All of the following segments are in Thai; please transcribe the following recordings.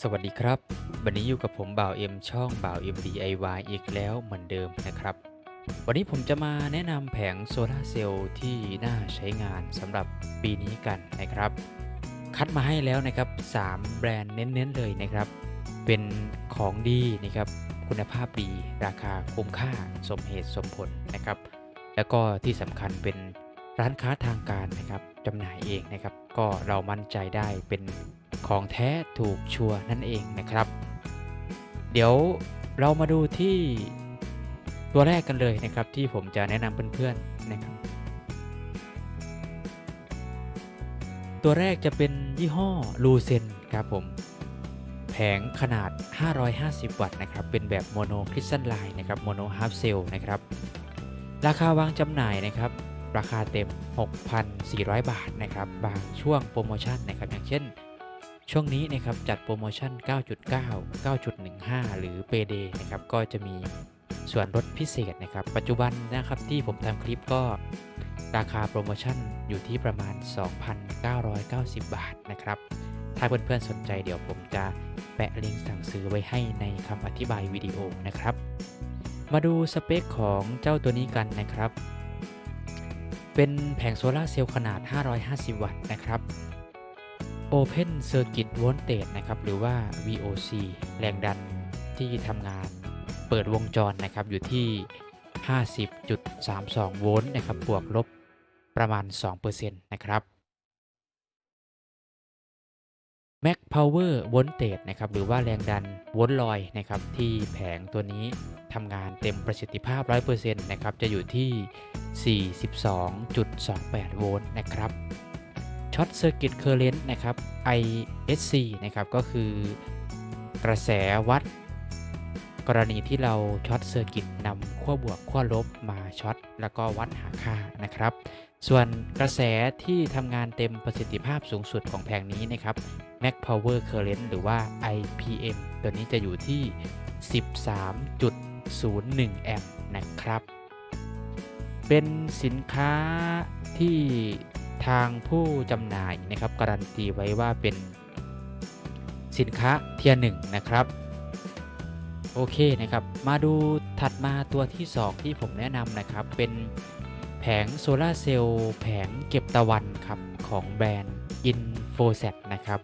สวัสดีครับ วันนี้อยู่กับผมบ่าวเอ็มช่องบ่าวเอ็ม DIY อีกแล้วเหมือนเดิมนะครับ วันนี้ผมจะมาแนะนำแผงโซลาเซลล์ที่น่าใช้งานสำหรับปีนี้กันนะครับ คัดมาให้แล้วนะครับ 3 แบรนด์เน้นๆเลยนะครับ เป็นของดีนะครับ คุณภาพดีราคาคุ้มค่าสมเหตุสมผลนะครับ แล้วก็ที่สำคัญเป็นร้านค้าทางการนะครับ จำหน่ายเองนะครับ ก็เรามั่นใจได้เป็นของแท้ถูกชัวร์นั่นเองนะครับ เดี๋ยวเรามาดูที่ตัวแรกกันเลยนะครับที่ผมจะแนะนำเพื่อนๆนะครับ ตัวแรกจะเป็นยี่ห้อลูเซนครับผมแผงขนาด 550 วัตต์นะครับ เป็นแบบโมโนคริสตัลไลน์นะครับ โมโนฮาร์ฟเซลนะครับ ราคาวางจำหน่ายนะครับ ราคาเต็ม 6,400 บาทนะครับบางช่วงโปรโมชั่นนะครับอย่างเช่น ช่วงนี้นะครับจัดโปรโมชั่น 9.9 9.15 หรือเปเดนะครับก็จะมีส่วนลดพิเศษนะครับ ปัจจุบันนะครับที่ผมทำคลิปก็ราคาโปรโมชั่นอยู่ที่ประมาณ 2,990 บาทนะครับ ถ้าเพื่อนๆสนใจเดี๋ยวผมจะแปะลิงก์สั่งซื้อไว้ให้ในคำอธิบายวิดีโอนะครับ มาดูสเปคของเจ้าตัวนี้กันนะครับ เป็นแผงโซลาเซลล์ขนาด 550 วัตต์นะครับ Open Circuit Voltage นะครับ หรือว่า VOC แรงดันที่ทำงานเปิดวงจรนะครับ อยู่ที่ 50.32 โวลต์นะครับ บวกลบประมาณ 2%นะครับ Max Power Voltage นะครับหรือว่าแรงดันโวลต์ลอยนะครับที่แผงตัวนี้ทำงานเต็มประสิทธิภาพ 100%นะครับจะอยู่ที่ 42.28 โวลต์นะครับช็อตเซอร์กิตเคอร์เรนต์นะครับ ISC นะครับก็คือกระแสวัด กรณีที่เราช็อตเซอร์กิตนำขั้วบวกขั้วลบมาช็อตแล้วก็วัดหาค่านะครับ ส่วนกระแสที่ทำงานเต็มประสิทธิภาพสูงสุดของแผงนี้นะครับ Max Power Current หรือว่า IPM ตัวนี้จะอยู่ที่ 13.01 แอมป์นะครับ เป็นสินค้าที่ทางผู้จำหน่ายนะครับ การันตีไว้ว่าเป็นสินค้าเทียร์หนึ่งนะครับ โอเคนะครับ มาดูถัดมาตัวที่ 2 ที่ผมแนะนำนะครับ เป็นแผงโซลาร์เซลล์แผงเก็บตะวันครับ ของแบรนด์ Infoset นะครับ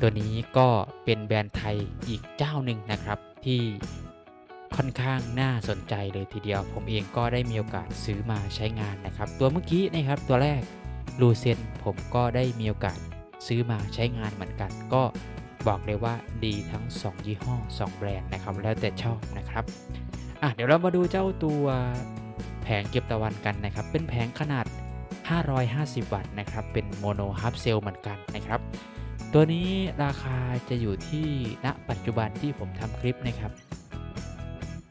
ตัวนี้ก็เป็นแบรนด์ไทยอีกเจ้าหนึ่งนะครับที่ค่อนข้างน่าสนใจเลยทีเดียว ผมเองก็ได้มีโอกาสซื้อมาใช้งานนะครับ ตัวเมื่อกี้นะครับตัวแรกลูเซนผมก็ได้มีโอกาสซื้อมาใช้งานเหมือนกัน ก็บอกเลยว่าดีทั้ง 2 ยี่ห้อ 2 แบรนด์นะครับ แล้วแต่ชอบนะครับอะเดี๋ยวเรามาดูเจ้าตัวแผงเก็บตะวันกันนะครับ เป็นแผงขนาด 550 วัตต์นะครับ เป็นโมโนฮับเซลเหมือนกันนะครับ ตัวนี้ราคาจะอยู่ที่ณปัจจุบันที่ผมทำคลิปนะครับ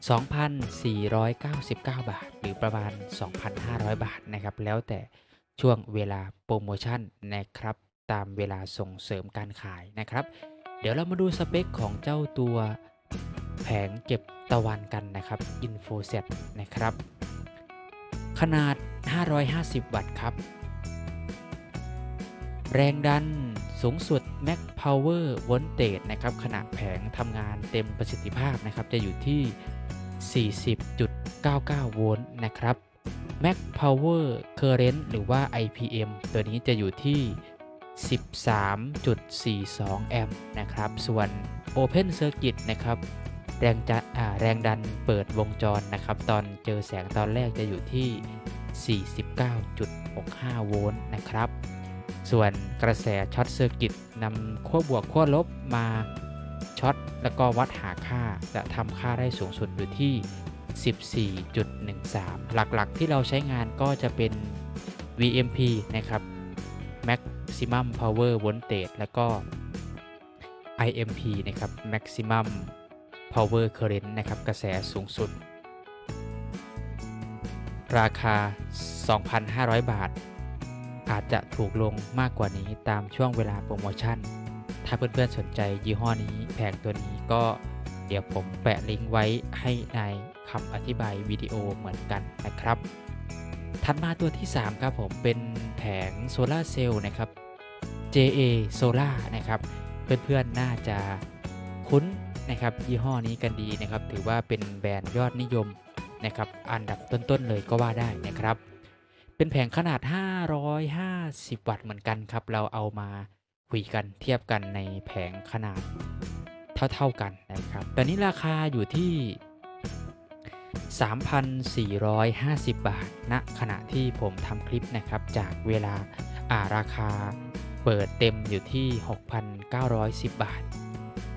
2,499 บาท หรือประมาณ 2,500 บาทนะครับ แล้วแต่ช่วงเวลาโปรโมชั่นนะครับ ตามเวลาส่งเสริมการขายนะครับ เดี๋ยวเรามาดูสเปคของเจ้าตัวแผงเก็บตะวันกันนะครับ InfoSet นะครับ ขนาด 550 วัตต์ครับ แรงดันสูงสุด Max Power Voltage นะครับขนาดแผงทำงานเต็มประสิทธิภาพนะครับ จะอยู่ที่ 40.99 โวลต์นะครับ Max Power Current หรือว่า IPM ตัวนี้จะอยู่ที่ 13.42 แอมป์นะครับ ส่วน Open Circuit นะครับ แรงจะแรงดันเปิดวงจรนะครับ ตอนเจอแสงตอนแรกจะอยู่ที่ 49.65 โวลต์นะครับ ส่วนกระแสช็อตเซอร์กิตนำขั้วบวกขั้วลบมาช็อตแล้วก็วัดหาค่าจะทำค่าได้สูงสุดอยู่ที่ 14.13 หลักๆ ที่เราใช้งานก็จะเป็น VMP นะครับ Maximum Power Voltage แล้วก็ IMP นะครับ Maximum Power Current นะครับ กระแสสูงสุด ราคา 2,500 บาท อาจจะ ถูกลงมากกว่านี้ตามช่วงเวลาโปรโมชั่น ถ้าเพื่อนๆสนใจยี่ห้อนี้แผงตัวนี้ก็เดี๋ยวผมแปะลิงก์ไว้ให้ในคำอธิบายวิดีโอเหมือนกันนะครับ ถัดมาตัวที่ 3 ครับผมเป็นแผงโซลาร์เซลล์นะครับ JA Solar นะครับ เพื่อนๆ น่าจะคุ้นนะครับยี่ห้อนี้กันดีนะครับ ถือว่าเป็นแบรนด์ยอดนิยมนะครับ อันดับต้นๆ เลยก็ว่าได้นะครับ เป็นแผงขนาด 550 วัตต์เหมือนกันครับ เราเอามาคุยกันเทียบกันในแผงขนาดเท่าๆกันนะครับ ตอนนี้ราคาอยู่ที่ 3,450 บาทณขณะที่ผมทำคลิปนะครับ จากเวลาอ่าราคาเปิดเต็มอยู่ที่ 6,910 บาท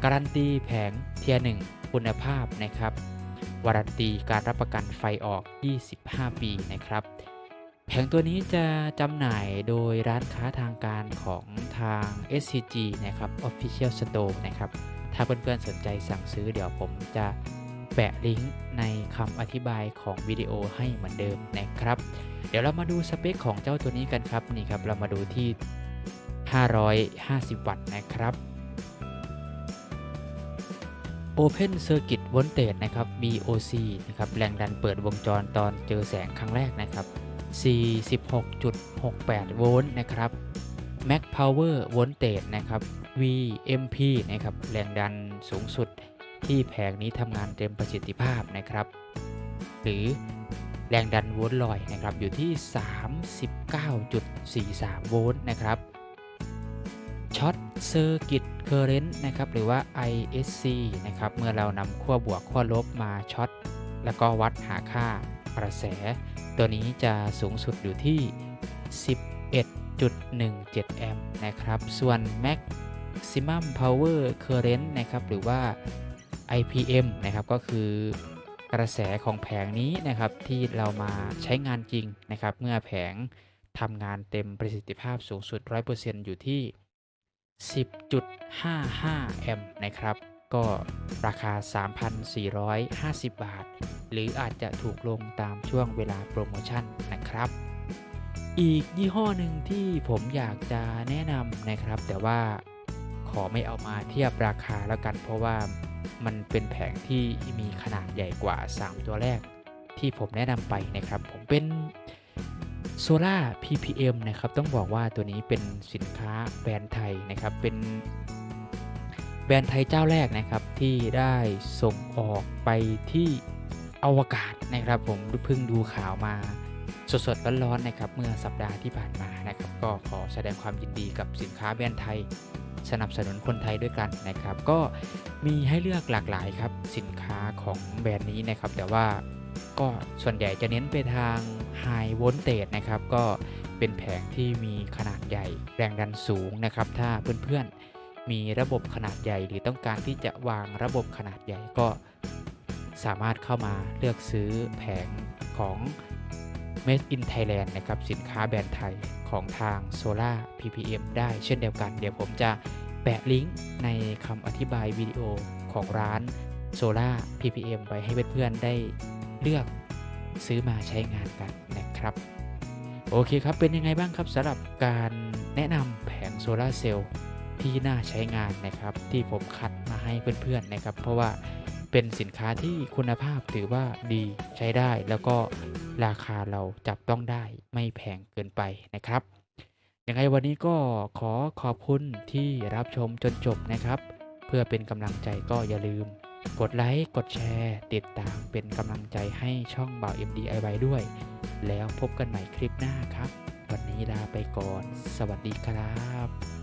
การันตีแผงเทียร์1คุณภาพนะครับวารันตีการรับประกันไฟออก 25 ปีนะครับ แผงตัวนี้จะจำหน่ายโดยร้านค้าทางการของทาง SCG นะครับ Official Store นะครับ ถ้าเพื่อนๆสนใจสั่งซื้อเดี๋ยวผมจะแปะลิงก์ในคำอธิบายของวิดีโอให้เหมือนเดิมนะครับ เดี๋ยวเรามาดูสเปคของเจ้าตัวนี้กันครับนี่ครับเรามาดูที่ 550 วัตต์นะครับ Open Circuit Voltage นะครับ BOC นะครับแรงดันเปิดวงจรตอนเจอแสงครั้งแรกนะครับ 46.68 โวลต์นะครับ Max Power Voltage นะครับ VMP นะครับ แรงดันสูงสุดที่แผงนี้ทำงานเต็มประสิทธิภาพนะครับ หรือแรงดันโวลต์ลอยนะครับ อยู่ที่ 39.43 โวลต์นะครับช็อตเซอร์กิตเคอร์เรนต์นะครับ หรือว่า ISC นะครับ เมื่อเรานำขั้วบวกขั้วลบมาช็อตแล้วก็วัดหาค่า กระแส ตัวนี้จะสูงสุดอยู่ที่ 11.17 แอมป์นะครับ ส่วน Maximum Power Current นะครับหรือว่า IPM นะครับก็คือกระแสของแผงนี้นะครับที่เรามาใช้งานจริงนะครับเมื่อแผงทำงานเต็มประสิทธิภาพสูงสุด 100%อยู่ที่ 10.55 แอมป์นะครับ ก็ราคา 3,450 บาท หรืออาจจะถูกลงตามช่วงเวลาโปรโมชั่นนะครับ อีกยี่ห้อหนึ่งที่ผมอยากจะแนะนำนะครับ แต่ว่าขอไม่เอามาเทียบราคาแล้วกัน เพราะว่ามันเป็นแผงที่มีขนาดใหญ่กว่า 3 ตัวแรก ที่ผมแนะนำไปนะครับ ผมเป็น Solar PPM นะครับ ต้องบอกว่าตัวนี้เป็นสินค้าแบรนด์ไทยนะครับ เป็นแบรนด์ไทยเจ้าแรกนะครับที่ได้ส่งออกไปที่ อวกาศนะครับผมเพิ่งดูข่าวมาสดๆร้อนๆนะครับเมื่อสัปดาห์ที่ผ่านมานะครับ ก็ขอแสดงความยินดีกับสินค้าแบรนด์ไทย สนับสนุนคนไทยด้วยกันนะครับ ก็มีให้เลือกหลากหลายครับสินค้าของแบรนด์นี้นะครับ แต่ว่าก็ส่วนใหญ่จะเน้นไปทาง High Voltage นะครับ ก็เป็นแผงที่มีขนาดใหญ่แรงดันสูงนะครับ ถ้าเพื่อนๆมีระบบขนาดใหญ่หรือต้องการที่จะวางระบบขนาดใหญ่ก็ สามารถเข้ามาเลือกซื้อแผงของ Made in Thailand นะครับสินค้าแบรนด์ไทยของทาง Solar PPM ได้เช่นเดียวกัน เดี๋ยวผมจะแปะลิงก์ในคำอธิบายวิดีโอของร้าน Solar PPM ไว้ให้เพื่อนๆได้เลือกซื้อมาใช้งานกันนะครับ โอเคครับ เป็นยังไงบ้างครับสำหรับการแนะนำแผงโซลาเซลล์ที่น่าใช้งานนะครับ ที่ผมคัดมาให้เพื่อนๆนะครับ เพราะว่า เป็นสินค้าที่คุณภาพถือว่าดีใช้ได้ แล้วก็ราคาเราจับต้องได้ไม่แพงเกินไปนะครับยังไงวันนี้ก็ขอขอบคุณที่รับชมจนจบนะครับ เพื่อเป็นกำลังใจก็อย่าลืม กดไลค์กดแชร์ ติดตามเป็นกำลังใจให้ช่องบ่าว MDIY ด้วย แล้วพบกันใหม่คลิปหน้าครับ วันนี้ลาไปก่อน สวัสดีครับ